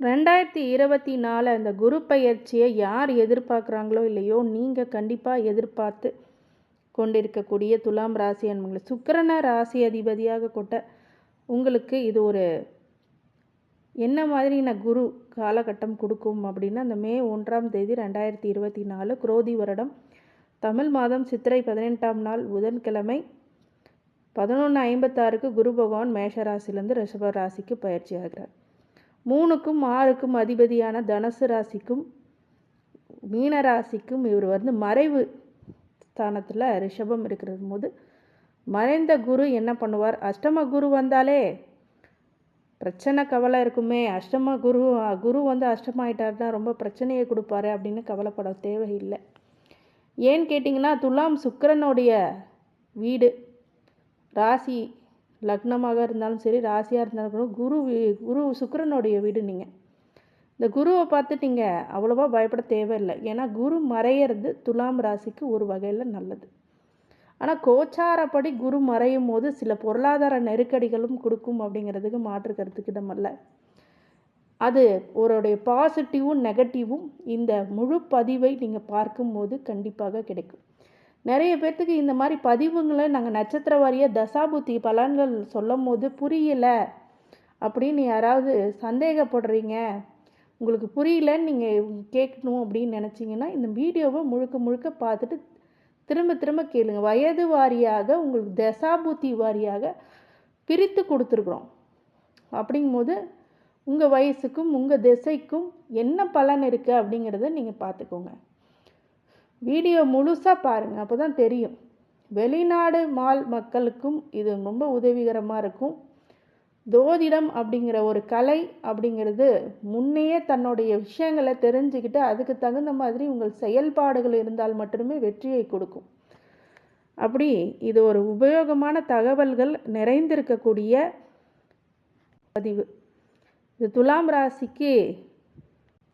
ரெண்டாயிரத்தி இருபத்தி நாலு அந்த குரு பயிற்சியை யார் எதிர்பார்க்குறாங்களோ இல்லையோ நீங்கள் கண்டிப்பாக எதிர்பார்த்து கொண்டிருக்கக்கூடிய துலாம் ராசி அன்பங்களை சுக்கிரனை ராசி அதிபதியாக கொட்ட உங்களுக்கு இது ஒரு என்ன மாதிரியான குரு காலகட்டம் கொடுக்கும் அப்படின்னா அந்த மே ஒன்றாம் தேதி ரெண்டாயிரத்தி இருபத்தி நாலு குரோதி வருடம். தமிழ் மாதம் சித்திரை பதினெட்டாம் நாள் புதன்கிழமை பதினொன்று ஐம்பத்தாறுக்கு குரு பகவான் மேஷ ராசிலேருந்து ரிஷப ராசிக்கு பயிற்சி ஆகிறார். மூணுக்கும் ஆறுக்கும் அதிபதியான தனுசு ராசிக்கும் மீனராசிக்கும் இவர் வந்து மறைவு ஸ்தானத்தில் ரிஷபம் இருக்கிறது. போது மறைந்த குரு என்ன பண்ணுவார்? அஷ்டம குரு வந்தாலே பிரச்சனை கவலை இருக்குமே. அஷ்டம குரு குரு வந்து அஷ்டமாயிட்டாருன்னா ரொம்ப பிரச்சனையை கொடுப்பாரு அப்படின்னு கவலைப்பட தேவையில்லை. ஏன்னு கேட்டிங்கன்னா துலாம் சுக்கரனுடைய வீடு ராசி லக்னமாக இருந்தாலும் சரி ராசியாக இருந்தாலும் கூட குரு குரு சுக்கரனுடைய வீடு நீங்கள் இந்த குருவை பார்த்து நீங்கள் அவ்வளோவா பயப்பட தேவையில்லை. ஏன்னா குரு மறையிறது துலாம் ராசிக்கு ஒரு வகையில் நல்லது. ஆனால் கோச்சாரப்படி குரு மறையும் போது சில பொருளாதார நெருக்கடிகளும் கொடுக்கும் அப்படிங்கிறதுக்கு மாற்று கருத்துக்கு இடமல்ல அது ஒருடைய பாசிட்டிவும் நெகட்டிவும் இந்த முழு பதிவை நீங்கள் பார்க்கும்போது கண்டிப்பாக கிடைக்கும். நிறைய பேர்த்துக்கு இந்த மாதிரி பதிவுங்களை நாங்கள் நட்சத்திர வாரியாக தசாபுத்தி பலன்கள் சொல்லும் போது புரியல. அப்படின்னு யாராவது சந்தேகப்படுறீங்க? உங்களுக்கு புரியலன்னு நீங்கள் கேட்கணும் அப்படின்னு நினச்சிங்கன்னா இந்த வீடியோவை முழுக்க முழுக்க பார்த்துட்டு திரும்ப திரும்ப கேளுங்க. வயது வாரியாக உங்களுக்கு தசாபுத்தி வாரியாக பிரித்து கொடுத்துருக்குறோம். அப்படிங்கும்போது உங்கள் வயசுக்கும் உங்கள் திசைக்கும் என்ன பலன் இருக்குது அப்படிங்கிறத நீங்கள் பார்த்துக்கோங்க. வீடியோ முழுசாக பாருங்கள் அப்போ தான் தெரியும். வெளிநாடு மால் மக்களுக்கும் இது ரொம்ப உதவிகரமாக இருக்கும். ஜோதிடம் அப்படிங்கிற ஒரு கலை அப்படிங்கிறது முன்னையே தன்னுடைய விஷயங்களை தெரிஞ்சுக்கிட்டு அதுக்கு தகுந்த மாதிரி உங்கள் செயல்பாடுகள் இருந்தால் மட்டுமே வெற்றியை கொடுக்கும். அப்படி இது ஒரு உபயோகமான தகவல்கள் நிறைந்திருக்கக்கூடிய பதிவு. இது துலாம் ராசிக்கு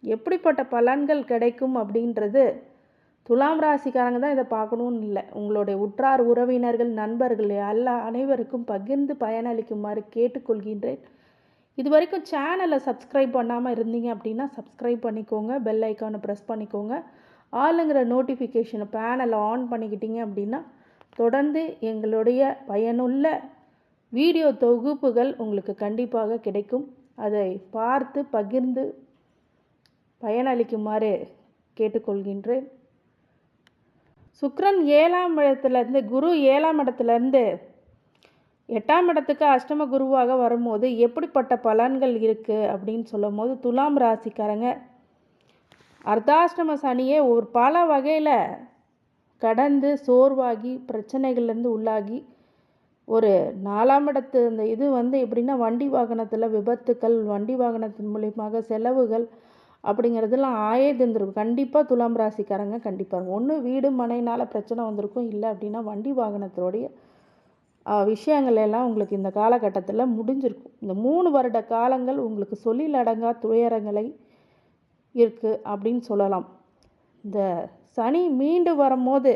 எப்படிப்பட்ட பலன்கள் கிடைக்கும் அப்படின்றது துலாம் ராசிக்காரங்க தான் இதை பார்க்கணும்னு இல்லை. உங்களுடைய உற்றார் உறவினர்கள் நண்பர்கள் எல்லா அனைவருக்கும் பகிர்ந்து பயனளிக்குமாறு கேட்டுக்கொள்கின்றேன். இது வரைக்கும் சேனலை சப்ஸ்கிரைப் பண்ணாமல் இருந்தீங்க அப்படின்னா சப்ஸ்கிரைப் பண்ணிக்கோங்க. பெல் ஐக்கானை ப்ரெஸ் பண்ணிக்கோங்க. ஆளுங்கிற நோட்டிஃபிகேஷனை பேனலை ஆன் பண்ணிக்கிட்டீங்க அப்படின்னா தொடர்ந்து எங்களுடைய பயனுள்ள வீடியோ தொகுப்புகள் உங்களுக்கு கண்டிப்பாக கிடைக்கும். அதை பார்த்து பகிர்ந்து பயனளிக்குமாறு கேட்டுக்கொள்கின்றேன். சுக்ரன் ஏழாம் இடத்துலேருந்து குரு ஏழாம் இடத்துலேருந்து எட்டாம் இடத்துக்கு அஷ்டம குருவாக வரும்போது எப்படிப்பட்ட பலன்கள் இருக்குது அப்படின்னு சொல்லும் போது துலாம் ராசிக்காரங்க அர்த்தாஷ்டம சனியே ஒரு பல வகையில் கடந்து சோர்வாகி பிரச்சனைகள்லேருந்து உள்ளாகி ஒரு நாலாம் இடத்து இந்த இது வந்து எப்படின்னா வண்டி வாகனத்தில் விபத்துக்கள் வண்டி வாகனத்தின் மூலியமாக செலவுகள் அப்படிங்கிறதுலாம் ஆயேந்திருக்கும் கண்டிப்பாக துலாம் ராசிக்காரங்க கண்டிப்பாக ஒன்று வீடு மனைனால் பிரச்சனை வந்திருக்கும். இல்லை அப்படின்னா வண்டி வாகனத்தோடைய விஷயங்கள் எல்லாம் உங்களுக்கு இந்த காலகட்டத்தில் முடிஞ்சிருக்கும். இந்த மூணு வருட காலங்கள் உங்களுக்கு சொல்லில் அடங்கா துயரங்களை இருக்குது அப்படின்னு சொல்லலாம். இந்த சனி மீண்டு வரும்போது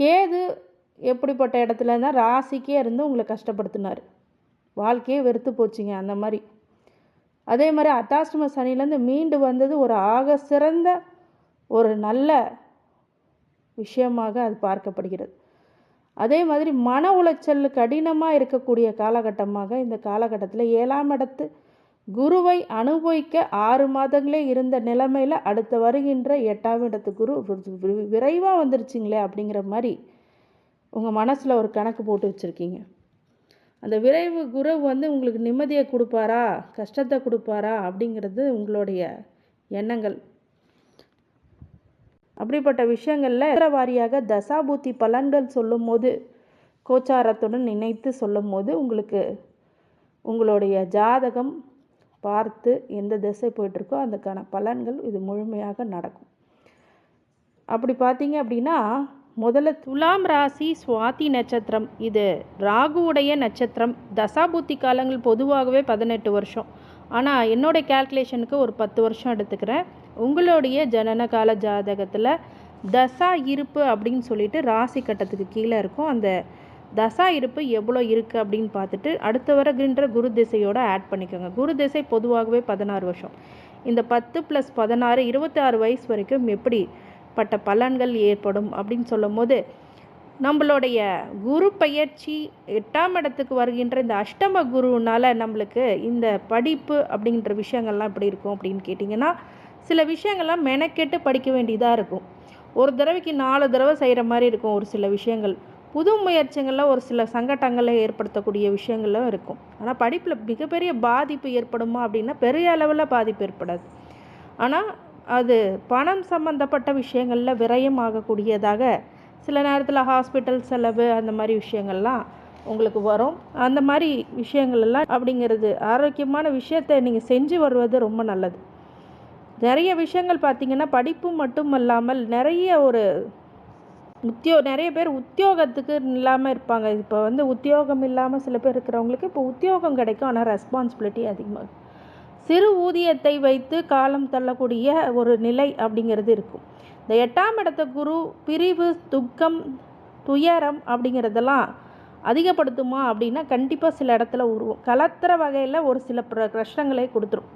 கேது எப்படிப்பட்ட இடத்துல இருந்தால் ராசிக்கே இருந்து உங்களை கஷ்டப்படுத்தினார். வாழ்க்கையே வெறுத்து போச்சுங்க அந்த மாதிரி. அதே மாதிரி அட்டாஷ்டம சனிலேருந்து மீண்டு வந்தது ஒரு ஆக சிறந்த ஒரு நல்ல விஷயமாக அது பார்க்கப்படுகிறது. அதே மாதிரி மன உளைச்சல் கடினமாக இருக்கக்கூடிய காலகட்டமாக இந்த காலகட்டத்தில் ஏழாம் இடத்து குருவை அனுபவிக்க ஆறு மாதங்களே இருந்த நிலைமையில் அடுத்து வருகின்ற எட்டாம் இடத்து குரு விரைவாக வந்துருச்சுங்களே அப்படிங்கிற மாதிரி உங்கள் மனசில் ஒரு கணக்கு போட்டு வச்சுருக்கீங்க. அந்த விரைவு குரு வந்து உங்களுக்கு நிம்மதியை கொடுப்பாரா? கஷ்டத்தை கொடுப்பாரா? அப்படிங்கிறது உங்களுடைய எண்ணங்கள். அப்படிப்பட்ட விஷயங்களில் வாரியாக தசாபூத்தி பலன்கள் சொல்லும்போது கோச்சாரத்துடன் நினைத்து சொல்லும்போது உங்களுக்கு உங்களுடைய ஜாதகம் பார்த்து எந்த திசை போயிட்டுருக்கோ அதுக்கான பலன்கள் இது முழுமையாக நடக்கும். அப்படி பார்த்தீங்க அப்படின்னா முதல்ல துலாம் ராசி சுவாதி நட்சத்திரம். இது ராகுவுடைய நட்சத்திரம். தசாபூத்தி காலங்கள் பொதுவாகவே பதினெட்டு வருஷம். ஆனால் என்னோடய கேல்குலேஷனுக்கு ஒரு பத்து வருஷம் எடுத்துக்கிறேன். உங்களுடைய ஜனன கால ஜாதகத்தில் தசா இருப்பு அப்படின்னு சொல்லிட்டு ராசி கட்டத்துக்கு கீழே இருக்கும். அந்த தசா இருப்பு எவ்வளோ இருக்குது அப்படின்னு பார்த்துட்டு அடுத்து வருகின்ற குரு திசையோட ஆட் பண்ணிக்கோங்க. குரு திசை பொதுவாகவே பதினாறு வருஷம். இந்த பத்து ப்ளஸ் பதினாறு இருபத்தி ஆறு வயசு வரைக்கும் எப்படி பட்ட பலன்கள் ஏற்படும் அப்படின்னு சொல்லும் போது நம்மளுடைய குரு பயிற்சி எட்டாம் இடத்துக்கு வருகின்ற இந்த அஷ்டம குருனால நம்மளுக்கு இந்த படிப்பு அப்படின்ற விஷயங்கள்லாம் எப்படி இருக்கும் அப்படின்னு கேட்டிங்கன்னா சில விஷயங்கள்லாம் மெனக்கெட்டு படிக்க வேண்டியதாக இருக்கும். ஒரு தடவைக்கு நாலு தடவை செய்கிற மாதிரி இருக்கும் ஒரு சில விஷயங்கள். புது முயற்சிகளில் ஒரு சில சங்கடங்களை ஏற்படுத்தக்கூடிய விஷயங்களும் இருக்கும். ஆனால் படிப்பில் மிகப்பெரிய பாதிப்பு ஏற்படுமா அப்படின்னா பெரிய அளவில் பாதிப்பு ஏற்படாது. ஆனால் அது பணம் சம்மந்தப்பட்ட விஷயங்களில் விரயம் ஆகக்கூடியதாக சில நேரத்தில் ஹாஸ்பிட்டல் செலவு அந்த மாதிரி விஷயங்கள்லாம் உங்களுக்கு வரும். அந்த மாதிரி விஷயங்கள்லாம் அப்படிங்கிறது ஆரோக்கியமான விஷயத்தை நீங்கள் செஞ்சு வருவது ரொம்ப நல்லது. நிறைய விஷயங்கள் பார்த்தீங்கன்னா படிப்பு மட்டும் அல்லாமல் நிறைய ஒரு உத்தியோ நிறைய பேர் உத்தியோகத்துக்கு இல்லாமல் இருப்பாங்க. இப்போ வந்து உத்தியோகம் இல்லாமல் சில பேர் இருக்கிறவங்களுக்கு இப்போ உத்தியோகம் கிடைக்கும். ஆனால் ரெஸ்பான்சிபிலிட்டி அதிகமாக சிறு ஊதியத்தை வைத்து காலம் தள்ளக்கூடிய ஒரு நிலை அப்படிங்கிறது இருக்கும். இந்த எட்டாம் இடத்த குரு பிரிவு துக்கம் துயரம் அப்படிங்கிறதெல்லாம் அதிகப்படுத்துமா அப்படின்னா கண்டிப்பாக சில இடத்துல உருவும். கலத்துற வகையில் ஒரு சில பிர கொடுத்துரும்.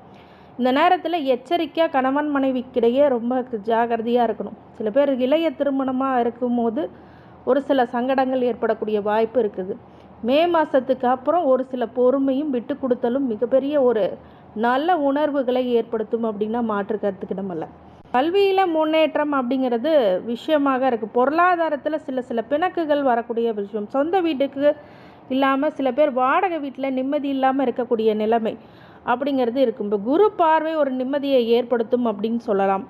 இந்த நேரத்தில் எச்சரிக்கையாக கணவன் மனைவிக்கிடையே ரொம்ப ஜாகிரதையாக இருக்கணும். சில பேர் இளைய திருமணமாக இருக்கும்போது ஒரு சில சங்கடங்கள் ஏற்படக்கூடிய வாய்ப்பு இருக்குது. மே மாதத்துக்கு அப்புறம் ஒரு சில பொறுமையும் விட்டு கொடுத்தலும் மிகப்பெரிய ஒரு நல்ல உணர்வுகளை ஏற்படுத்தும் அப்படின்னா மாற்று கருத்துக்கிடமல்ல கல்வியில் முன்னேற்றம் அப்படிங்கிறது விஷயமாக இருக்குது பொருளாதாரத்தில் சில சில பிணக்குகள் வரக்கூடிய விஷயம். சொந்த வீட்டுக்கு இல்லாமல் சில பேர் வாடகை வீட்டில் நிம்மதி இல்லாமல் இருக்கக்கூடிய நிலைமை அப்படிங்கிறது இருக்கும் இப்போ குரு பார்வை ஒரு நிம்மதியை ஏற்படுத்தும் அப்படின்னு சொல்லலாம்.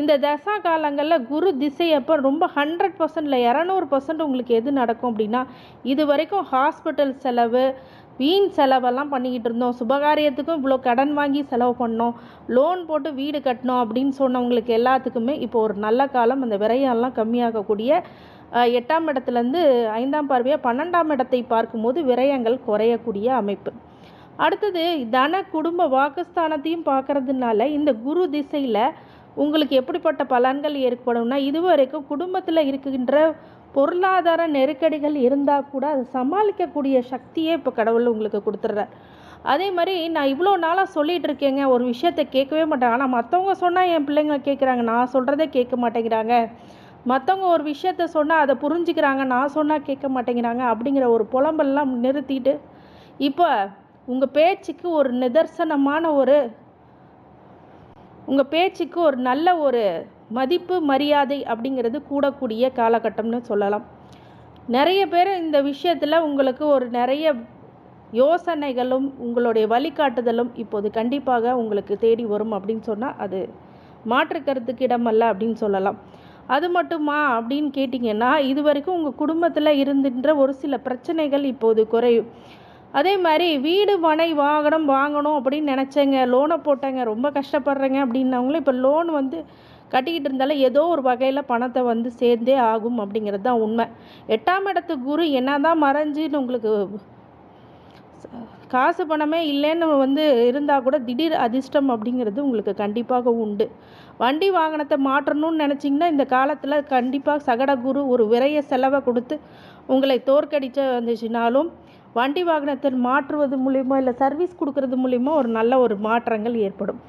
இந்த தசா காலங்களில் குரு திசை அப்போ ரொம்ப ஹண்ட்ரட் பர்சன்ட் இல்லை இரநூறு பர்சன்ட் உங்களுக்கு எது நடக்கும் அப்படின்னா இது வரைக்கும் ஹாஸ்பிட்டல் செலவு வீண் செலவெல்லாம் பண்ணிக்கிட்டு இருந்தோம். சுபகாரியத்துக்கும் இவ்வளோ கடன் வாங்கி செலவு பண்ணோம். லோன் போட்டு வீடு கட்டினோம் அப்படின்னு சொன்னவங்களுக்கு எல்லாத்துக்குமே இப்போ ஒரு நல்ல காலம். அந்த விரயம்லாம் கம்மியாகக்கூடிய எட்டாம் இடத்துலேருந்து ஐந்தாம் பார்வையாக பன்னெண்டாம் இடத்தை பார்க்கும்போது விரயங்கள் குறையக்கூடிய அமைப்பு. அடுத்தது தன குடும்ப வாக்குஸ்தானத்தையும் பார்க்கறதுனால இந்த குரு திசையில் உங்களுக்கு எப்படிப்பட்ட பலன்கள் ஏற்படும்னா இதுவரைக்கும் குடும்பத்தில் இருக்கின்ற பொருளாதார நெருக்கடிகள் இருந்தால் கூட அதை சமாளிக்கக்கூடிய சக்தியே இப்போ கடவுள் உங்களுக்கு கொடுத்துட்றார். அதே மாதிரி நான் இவ்வளோ நாளாக சொல்லிகிட்டு இருக்கேங்க ஒரு விஷயத்தை கேட்கவே மாட்டேன். ஆனால் மற்றவங்க சொன்னால் என் பிள்ளைங்க கேட்குறாங்க நான் சொல்கிறதே கேட்க மாட்டேங்கிறாங்க. மற்றவங்க ஒரு விஷயத்த சொன்னால் அதை புரிஞ்சுக்கிறாங்க நான் சொன்னால் கேட்க மாட்டேங்கிறாங்க அப்படிங்கிற ஒரு புலம்பெல்லாம் நிறுத்திட்டு இப்போ உங்கள் பேச்சுக்கு ஒரு நிதர்சனமான ஒரு உங்கள் பேச்சுக்கு ஒரு நல்ல ஒரு மதிப்பு மரியாதை அப்படிங்கிறது கூடக்கூடிய காலகட்டம்னு சொல்லலாம். நிறைய பேர் இந்த விஷயத்தில் உங்களுக்கு ஒரு நிறைய யோசனைகளும் உங்களுடைய வழிகாட்டுதலும் இப்போது கண்டிப்பாக உங்களுக்கு தேடி வரும் அப்படின்னு சொன்னால் அது மாற்று கருத்துக்கு இடமல்ல அப்படின்னு சொல்லலாம். அது மட்டுமா அப்படின்னு கேட்டிங்கன்னா இது வரைக்கும் உங்கள் குடும்பத்தில் இருந்துன்ற ஒரு சில பிரச்சனைகள் இப்போது குறையும். அதே மாதிரி வீடு மனை வாகனம் வாங்கணும் அப்படின்னு நினச்சேங்க லோனை போட்டேங்க ரொம்ப கஷ்டப்படுறேங்க அப்படின்னவங்களும் இப்போ லோன் வந்து கட்டிக்கிட்டு இருந்தாலும் ஏதோ ஒரு வகையில் பணத்தை வந்து சேர்ந்தே ஆகும் அப்படிங்கிறது தான் உண்மை. எட்டாம் இடத்து குரு என்ன தான் மறைஞ்சின்னு உங்களுக்கு காசு பணமே இல்லைன்னு வந்து இருந்தால் கூட திடீர் அதிர்ஷ்டம் அப்படிங்கிறது உங்களுக்கு கண்டிப்பாக உண்டு. வண்டி வாகனத்தை மாற்றணும்னு நினச்சிங்கன்னா இந்த காலத்தில் கண்டிப்பாக சகட குரு ஒரு விரைய செலவை கொடுத்து உங்களை தோற்கடிச்ச வந்துச்சுனாலும் வண்டி வாகனத்தை மாற்றுவது மூலிமா இல்லை சர்வீஸ் கொடுக்கறது மூலிமா ஒரு நல்ல ஒரு மாற்றங்கள் ஏற்படும்.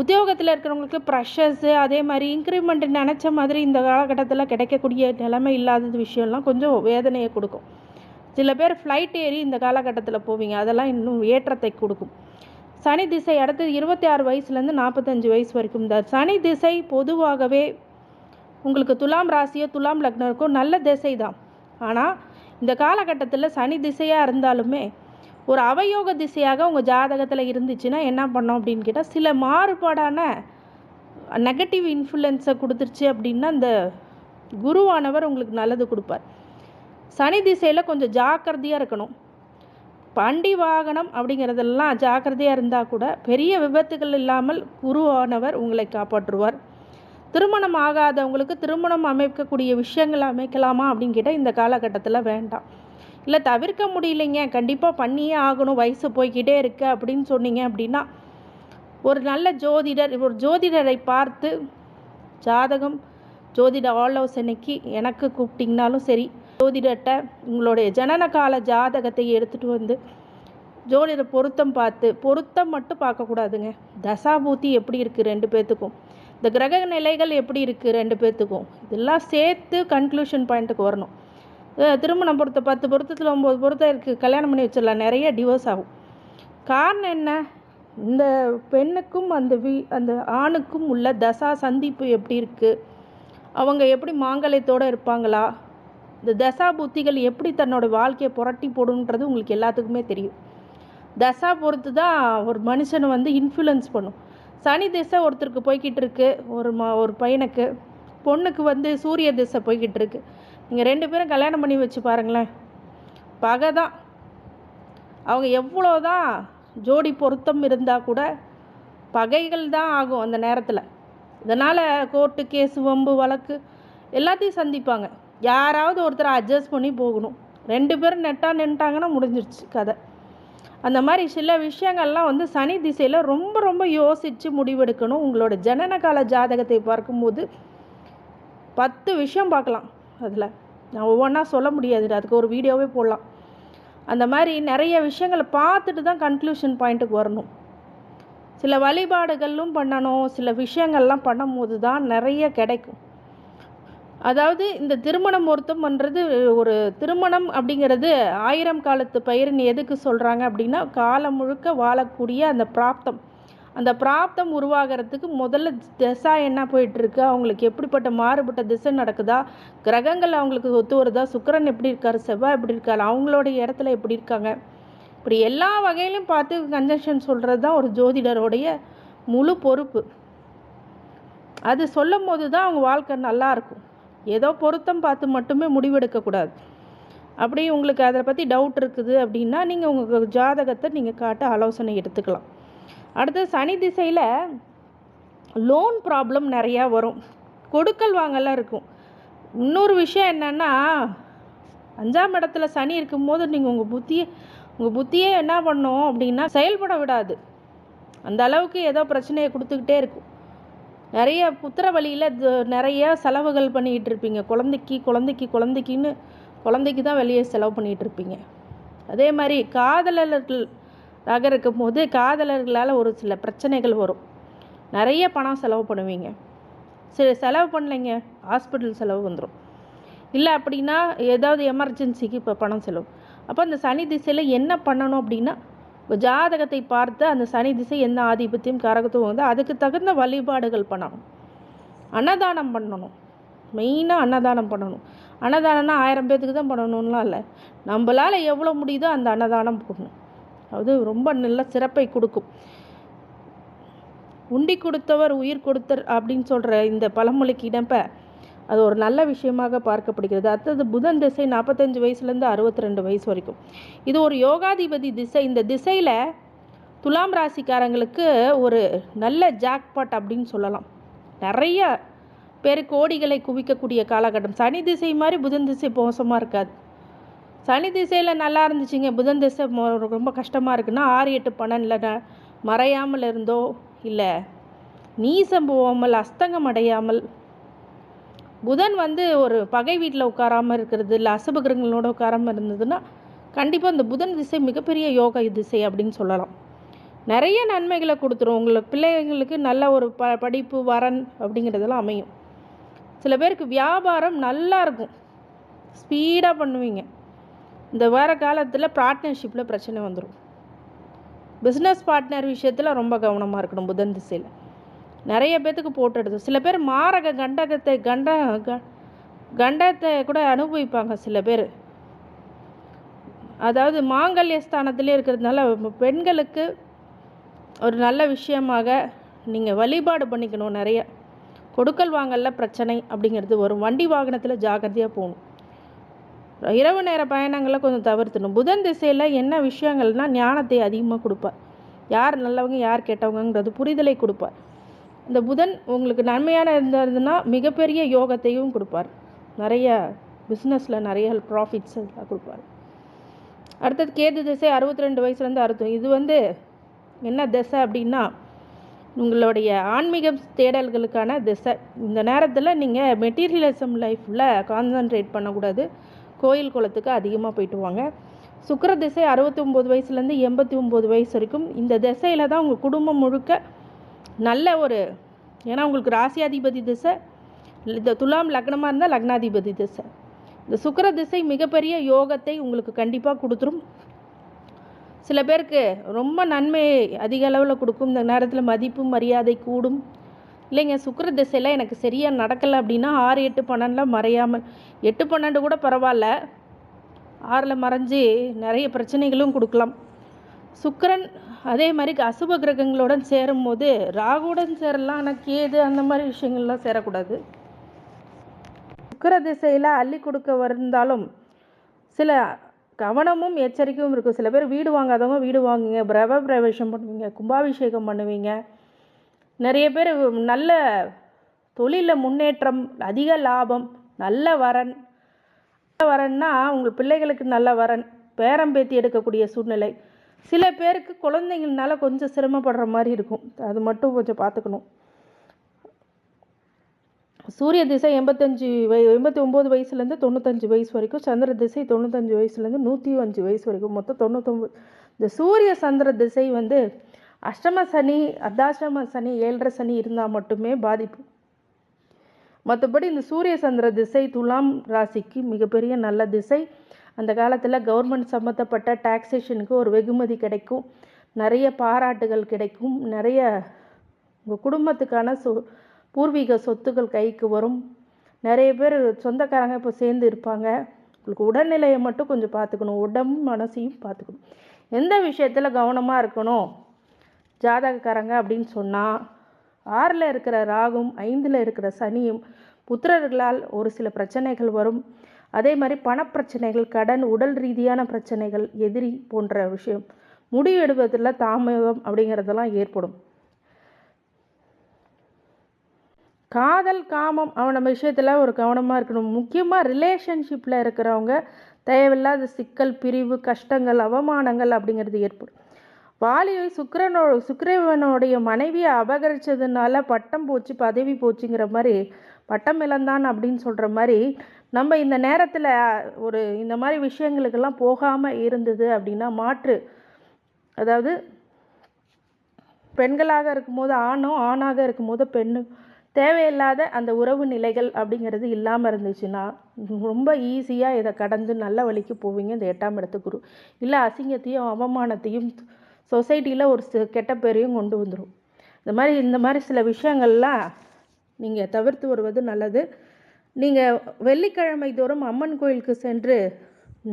உத்தியோகத்தில் இருக்கிறவங்களுக்கு ப்ரெஷர்ஸு அதே மாதிரி இன்க்ரிமெண்ட் நினச்ச மாதிரி இந்த காலகட்டத்தில் கிடைக்கக்கூடிய நிலைமை இல்லாத விஷயம்லாம் கொஞ்சம் வேதனையை கொடுக்கும். சில பேர் ஃப்ளைட் ஏறி இந்த காலகட்டத்தில் போவீங்க அதெல்லாம் இன்னும் ஏற்றத்தை கொடுக்கும். சனி திசை அடுத்து இருபத்தி ஆறு வயசுலேருந்து நாற்பத்தஞ்சு வயசு வரைக்கும். இந்த சனி திசை பொதுவாகவே உங்களுக்கு துலாம் ராசியோ துலாம் லக்னம் இருக்கோ நல்ல திசை தான். ஆனால் இந்த காலகட்டத்தில் சனி திசையாக இருந்தாலுமே ஒரு அவயோக திசையாக உங்கள் ஜாதகத்தில் இருந்துச்சுன்னா என்ன பண்ணோம் அப்படின்னு கேட்டால் சில மாறுபாடான நெகட்டிவ் இன்ஃப்ளூயன்ஸை கொடுத்துருச்சு அப்படின்னா அந்த குருவானவர் உங்களுக்கு நல்லது கொடுப்பார். சனி திசையில் கொஞ்சம் ஜாக்கிரதையாக இருக்கணும். பண்டி வாகனம் அப்படிங்கிறதெல்லாம் ஜாக்கிரதையாக இருந்தால் கூட பெரிய விபத்துகள் இல்லாமல் குருவானவர் உங்களை காப்பாற்றுவார். திருமணம் ஆகாதவங்களுக்கு திருமணம் அமைக்கக்கூடிய விஷயங்களை அமைக்கலாமா அப்படின்னு கேட்டால் இந்த காலகட்டத்தில் வேண்டாம். இல்லை தவிர்க்க முடியலைங்க. கண்டிப்பாக பண்ணியே ஆகணும். வயசு போய்க்கிட்டே இருக்கு அப்படின்னு சொன்னீங்க அப்படின்னா ஒரு நல்ல ஜோதிடர் ஒரு ஜோதிடரை பார்த்து ஜாதகம் ஜோதிட ஆலோசனைக்கு எனக்கு கூப்பிட்டிங்கனாலும் சரி ஜோதிடர்கிட்ட உங்களுடைய ஜனன கால ஜாதகத்தை எடுத்துகிட்டு வந்து ஜோதிட பொருத்தம் பார்த்து பொருத்தம் மட்டும் பார்க்கக்கூடாதுங்க. தசாபூத்தி எப்படி இருக்குது ரெண்டு பேர்த்துக்கும் இந்த கிரக நிலைகள் எப்படி இருக்குது ரெண்டு பேர்த்துக்கும் இதெல்லாம் சேர்த்து கன்க்ளூஷன் பாயிண்ட்டுக்கு வரணும். திருமணம் பொறுத்த பத்து பொருத்தத்தில் ஒம்பது பொருத்தம் இருக்குது கல்யாணம் பண்ணி வச்சிடலாம். நிறைய டிவோர்ஸ் ஆகும். காரணம் என்ன? இந்த பெண்ணுக்கும் அந்த வீ அந்த ஆணுக்கும் உள்ள தசா சந்திப்பு எப்படி இருக்குது அவங்க எப்படி மாங்கல்யத்தோடு இருப்பாங்களா? இந்த தசா புத்திகள் எப்படி தன்னோட வாழ்க்கையை புரட்டி போடுன்றது உங்களுக்கு எல்லாத்துக்குமே தெரியும். தசா பொறுத்து தான் ஒரு மனுஷனை வந்து இன்ஃப்ளூயன்ஸ் பண்ணும். சனி திசை ஒருத்தருக்கு போய்கிட்டு இருக்கு. ஒரு ம ஒரு பையனுக்கு. பொண்ணுக்கு வந்து சூரிய திசை போய்கிட்டு இருக்குது நீங்கள் ரெண்டு பேரும் கல்யாணம் பண்ணி வச்சு பாருங்களேன். பகை தான். அவங்க எவ்வளோ தான் ஜோடி பொருத்தம் இருந்தால் கூட பகைகள் தான் ஆகும் அந்த நேரத்தில். இதனால் கோர்ட்டு கேஸு வம்பு வழக்கு எல்லாத்தையும் சந்திப்பாங்க. யாராவது ஒருத்தரை அட்ஜஸ்ட் பண்ணி போகணும். ரெண்டு பேரும் நெட்டாக நின்ட்டாங்கன்னா முடிஞ்சிருச்சு கதை. அந்த மாதிரி சில விஷயங்கள்லாம் வந்து சனி திசையில் ரொம்ப ரொம்ப யோசித்து முடிவெடுக்கணும். உங்களோட ஜனனகால ஜாதகத்தை பார்க்கும்போது பத்து விஷயம் பார்க்கலாம். அதில். நான் ஒவ்வொன்றா சொல்ல முடியாது அதுக்கு ஒரு வீடியோவே போடலாம். அந்த மாதிரி நிறைய விஷயங்களை பார்த்துட்டு தான் கன்க்ளூஷன் பாயிண்ட்டுக்கு வரணும். சில வழிபாடுகளும் பண்ணணும் சில விஷயங்கள்லாம் பண்ணும்போது தான் நிறைய கிடைக்கும். அதாவது இந்த திருமணம் ஒருத்தம் பண்ணுறது ஒரு திருமணம் அப்படிங்கிறது ஆயிரம் காலத்து பயிர்னு எதுக்கு சொல்கிறாங்க அப்படின்னா காலம் முழுக்க வாழக்கூடிய அந்த பிராப்தம். அந்த பிராப்தம் உருவாகிறதுக்கு முதல்ல திசை என்ன போயிட்டுருக்கு? அவங்களுக்கு எப்படிப்பட்ட மாறுபட்ட திசை நடக்குதா? கிரகங்கள் அவங்களுக்கு ஒத்து வருதா? சுக்கிரன் எப்படி இருக்கார்? செவ்வாய் எப்படி இருக்கார்? அவங்களுடைய இடத்துல எப்படி இருக்காங்க? இப்படி எல்லா வகையிலும் பார்த்து கன்ஜெக்ஷன் சொல்கிறது தான் ஒரு ஜோதிடருடைய முழு பொறுப்பு. அது சொல்லும் போது தான் அவங்க வாழ்க்கை நல்லாயிருக்கும் ஏதோ பொருத்தம் பார்த்து மட்டுமே முடிவெடுக்கக்கூடாது. அப்படி உங்களுக்கு அதை பற்றி டவுட் இருக்குது அப்படின்னா நீங்கள் உங்கள் ஜாதகத்தை நீங்கள் காட்ட ஆலோசனை எடுத்துக்கலாம். அடுத்து சனி திசையில் லோன் ப்ராப்ளம் நிறையா வரும். கொடுக்கல் வாங்கலாம் இருக்கும். இன்னொரு விஷயம் என்னென்னா அஞ்சாம் இடத்துல சனி இருக்கும்போது நீங்கள் உங்கள் புத்தியை உங்கள் புத்தியே என்ன பண்ணும் அப்படின்னா செயல்பட விடாது. அந்த அளவுக்கு ஏதோ பிரச்சனையை கொடுத்துக்கிட்டே இருக்கும். நிறைய புத்திர வழியில் நிறைய செலவுகள் பண்ணிக்கிட்டு இருப்பீங்க. குழந்தைக்கு குழந்தைக்கு குழந்தைக்குன்னு குழந்தைக்கு தான் வெளியே செலவு பண்ணிகிட்டு இருப்பீங்க. அதே மாதிரி காதலர்கள் ராக இருக்கும் போது காதலர்களால் ஒரு சில பிரச்சனைகள் வரும். நிறைய பணம் செலவு பண்ணுவீங்க. சரி செலவு பண்ணலைங்க. ஹாஸ்பிட்டல் செலவு வந்துடும் இல்லை அப்படின்னா ஏதாவது எமர்ஜென்சிக்கு இப்போ பணம் செலவு. அப்போ அந்த சனி திசையில் என்ன பண்ணணும் அப்படின்னா ஜாதகத்தை பார்த்து அந்த சனி திசை என்ன ஆதிபத்தியம் கரகத்துவம் வந்து அதுக்கு தகுந்த வழிபாடுகள் பண்ணணும். அன்னதானம் பண்ணணும். மெயினாக அன்னதானம் பண்ணணும். அன்னதானம்னா ஆயிரம் பேர்த்துக்கு தான் பண்ணணும்லாம் இல்லை. நம்மளால் எவ்வளோ முடியுதோ அந்த அன்னதானம் போடணும் அது ரொம்ப நல்ல சிறப்பை கொடுக்கும். உண்டி கொடுத்தவர் உயிர் கொடுத்தர் அப்படின்னு சொல்கிற இந்த பழமொழிக்கு இடம்ப அது ஒரு நல்ல விஷயமாக பார்க்கப்படுகிறது. அடுத்தது புதன் திசை நாற்பத்தஞ்சு வயசுலேருந்து அறுபத்தி ரெண்டு வயசு வரைக்கும். இது ஒரு யோகாதிபதி திசை. இந்த திசையில் துலாம் ராசிக்காரங்களுக்கு ஒரு நல்ல ஜாக்பாட் அப்படின்னு சொல்லலாம். நிறைய பேர் கோடிகளை குவிக்கக்கூடிய காலகட்டம். சனி திசை மாதிரி புதன் திசை மோசமாக இருக்காது. சனி திசையில் நல்லா இருந்துச்சுங்க. புதன் திசை ரொம்ப கஷ்டமாக இருக்குன்னா ஆறு எட்டு பன்னெண்டில் மறையாமல் இருந்தோ? இல்லை. நீசம் போகாமல் அஸ்தங்கம் அடையாமல். புதன் வந்து ஒரு பகை வீட்டில் உட்காராமல் இருக்கிறது இல்லை அசுபகிரகங்களோட உட்காராமல் இருந்ததுன்னா கண்டிப்பாக இந்த புதன் திசை மிகப்பெரிய யோக திசை அப்படின்னு சொல்லலாம். நிறைய நன்மைகளை கொடுத்துரும். உங்களுக்கு பிள்ளைங்களுக்கு நல்ல ஒரு ப படிப்பு வரன் அப்படிங்கிறதெல்லாம் அமையும். சில பேருக்கு வியாபாரம் நல்லா இருக்கும். ஸ்பீடாக பண்ணுவீங்க. இந்த வர காலத்தில் பார்ட்னர்ஷிப்பில் பிரச்சனை வந்துடும் பிஸ்னஸ் பார்ட்னர் விஷயத்தில் ரொம்ப கவனமாக இருக்கணும் புதன் திசையில். நிறைய பேத்துக்கு போட்டுடுது சில பேர் மாரக கண்டகத்தை கண்ட க கண்டத்தை கூட அனுபவிப்பாங்க சில பேர். அதாவது மாங்கல்ய ஸ்தானத்திலே இருக்கிறதுனால பெண்களுக்கு ஒரு நல்ல விஷயமாக நீங்கள் வழிபாடு பண்ணிக்கணும் நிறைய. கொடுக்கல் வாங்கலில் பிரச்சனை அப்படிங்கிறது வரும். வண்டி வாகனத்தில் ஜாக்கிரதையாக போகணும். இரவு நேர பயணங்களை கொஞ்சம் தவிர்த்தணும் புதன் திசையில் என்ன விஷயங்கள்னால் ஞானத்தை அதிகமாக கொடுப்பார். யார் நல்லவங்க யார் கெட்டவங்கங்கிறது புரிதலை கொடுப்பார். இந்த புதன் உங்களுக்கு நன்மையான இருந்ததுன்னா மிகப்பெரிய யோகத்தையும் கொடுப்பார். நிறைய பிஸ்னஸில் நிறைய ப்ராஃபிட்ஸ் கொடுப்பார். அடுத்தது கேது திசை அறுபத்தி ரெண்டு வயசுலேருந்து அறுபத்தி இது வந்து என்ன திசை அப்படின்னா உங்களுடைய ஆன்மீக தேடல்களுக்கான திசை. இந்த நேரத்தில் நீங்கள் மெட்டீரியலிசம் லைஃப்பில் கான்சன்ட்ரேட் பண்ணக்கூடாது. கோயில் குளத்துக்கு அதிகமாக போயிட்டு வாங்க. சுக்கர திசை அறுபத்தி ஒம்பது வயசுலேருந்து எண்பத்தி ஒம்பது வயசு வரைக்கும் இந்த திசையில் தான் உங்கள் குடும்பம் முழுக்க நல்ல ஒரு ஏன்னா உங்களுக்கு ராசியாதிபதி திசை இந்த துலாம் லக்னமாக இருந்தால் லக்னாதிபதி திசை. இந்த சுக்கிர திசை மிகப்பெரிய யோகத்தை உங்களுக்கு கண்டிப்பாக கொடுத்துரும். சில பேருக்கு ரொம்ப நன்மை அதிக அளவில் கொடுக்கும். இந்த நேரத்தில் மதிப்பு மரியாதை கூடும். இல்லைங்க சுக்கர திசையில் எனக்கு சரியாக நடக்கலை அப்படின்னா ஆறு எட்டு பன்னெண்டில் மறையாமல். எட்டு பன்னெண்டு கூட பரவாயில்ல. ஆறில் மறைஞ்சு நிறைய பிரச்சனைகளும் கொடுக்கலாம். சுக்கரன் அதே மாதிரி அசுப கிரகங்களுடன் சேரும்போது ராகுடன் சேரலாம். ஆனால் கேது அந்த மாதிரி விஷயங்கள்லாம் சேரக்கூடாது. சுக்கிர திசையில் அள்ளி கொடுக்க வந்தாலும் சில கவனமும் எச்சரிக்கையும் இருக்கும். சில பேர் வீடு வாங்காதவங்க வீடு வாங்குவீங்க பிரவ பிரவேசம் பண்ணுவீங்க. கும்பாபிஷேகம் பண்ணுவீங்க. நிறைய பேர் நல்ல தொழிலில் முன்னேற்றம் அதிக லாபம் நல்ல வரன். நல்ல வரன்னா உங்கள் பிள்ளைகளுக்கு நல்ல வரன். பேரம் பேத்தி எடுக்கக்கூடிய சூழ்நிலை. சில பேருக்கு குழந்தைங்கனால கொஞ்சம் சிரமப்படுற மாதிரி இருக்கும். அது மட்டும் கொஞ்சம் பார்த்துக்கணும். சூரிய திசை எண்பத்தஞ்சு வய எண்பத்தி ஒம்பது வயசுலேருந்து தொண்ணூத்தஞ்சு வயசு வரைக்கும் சந்திர திசை தொண்ணூத்தஞ்சு வயசுலேருந்து நூற்றி அஞ்சு வயசு வரைக்கும். மொத்தம் தொண்ணூத்தொம்பது இந்த சூரிய சந்திர திசை வந்து அஷ்டம சனி அர்த்தாஷ்டம சனி ஏழரை சனி இருந்தால் மட்டுமே பாதிப்பு. மற்றபடி இந்த சூரிய சந்திர திசை துலாம் ராசிக்கு மிகப்பெரிய நல்ல திசை. அந்த காலத்தில் கவர்மெண்ட் சம்மந்தப்பட்ட டாக்ஸேஷனுக்கு ஒரு வெகுமதி கிடைக்கும். நிறைய பாராட்டுகள் கிடைக்கும். நிறைய உங்கள் குடும்பத்துக்கான சொ பூர்வீக சொத்துக்கள் கைக்கு வரும். நிறைய பேர் சொந்தக்காரங்க இப்போ சேர்ந்து இருப்பாங்க. உங்களுக்கு உடல்நிலையை மட்டும் கொஞ்சம் பார்த்துக்கணும். உடம்பும் மனசையும் பார்த்துக்கணும். எந்த விஷயத்தில் கவனமாக இருக்கணும்? ஜாதகக்காரங்க அப்படின்னு சொன்னால் ஆறில் இருக்கிற ராகும் ஐந்தில் இருக்கிற சனியும் புத்திரர்களால் ஒரு சில பிரச்சனைகள் வரும். அதே மாதிரி பணப்பிரச்சனைகள் கடன் உடல் ரீதியான பிரச்சனைகள் எதிரி போன்ற விஷயம். முடிவு எடுப்பதில் தாமதம் அப்படிங்கிறதெல்லாம் ஏற்படும். காதல் காமம் நம்ம விஷயத்தில் ஒரு கவனமாக இருக்கணும். முக்கியமாக ரிலேஷன்ஷிப்பில் இருக்கிறவங்க தேவையில்லாத சிக்கல் பிரிவு கஷ்டங்கள் அவமானங்கள் அப்படிங்கிறது ஏற்படும். வாலியை சுக்கரனோ சுக்கிரவனுடைய மனைவியை அபகரித்ததுனால பட்டம் போச்சு பதவி போச்சுங்கிற மாதிரி பட்டம் இழந்தான் அப்படின்னு சொல்கிற மாதிரி நம்ம இந்த நேரத்தில் ஒரு இந்த மாதிரி விஷயங்களுக்கெல்லாம் போகாமல் இருந்தது அப்படின்னா மாற்று. அதாவது பெண்களாக இருக்கும்போது ஆணும் ஆணாக இருக்கும்போது பெண்ணும் தேவையில்லாத அந்த உறவு நிலைகள் அப்படிங்கிறது இல்லாமல் இருந்துச்சுன்னா ரொம்ப ஈஸியாக இதை கடந்து நல்ல வழிக்கு போவீங்க இந்த எட்டாம் இடத்து குரு. இல்லை அசிங்கத்தையும் அவமானத்தையும் சொசைட்டியில் ஒரு கெட்ட பேரையும் கொண்டு வந்துடும் இந்த மாதிரி இந்த மாதிரி சில விஷயங்கள்லாம் நீங்கள் தவிர்த்து வருவது நல்லது. நீங்கள் வெள்ளிக்கிழமை தோறும் அம்மன் கோயிலுக்கு சென்று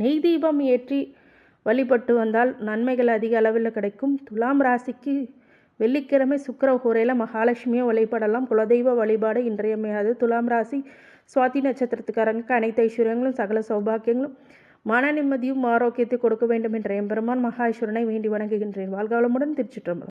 நெய் தீபம் ஏற்றி வழிபட்டு வந்தால் நன்மைகள் அதிக அளவில் கிடைக்கும். துலாம் ராசிக்கு வெள்ளிக்கிழமை சுக்கிர கூரையில் மகாலட்சுமியை வழிபடலாம். குலதெய்வ வழிபாடு இன்றியமையாது துலாம் ராசி சுவாதி நட்சத்திரத்துக்காரங்களுக்கு அனைத்து ஐஸ்வர்யங்களும் சகல சௌபாக்கியங்களும். மன நிம்மதியும் ஆரோக்கியத்தை கொடுக்க வேண்டும் என்ற எம்பெருமான் மகாஈஸ்வரனை வேண்டி வணங்குகின்றேன். வாழ்காலமுடன் திருச்சிற்றம்பலம்.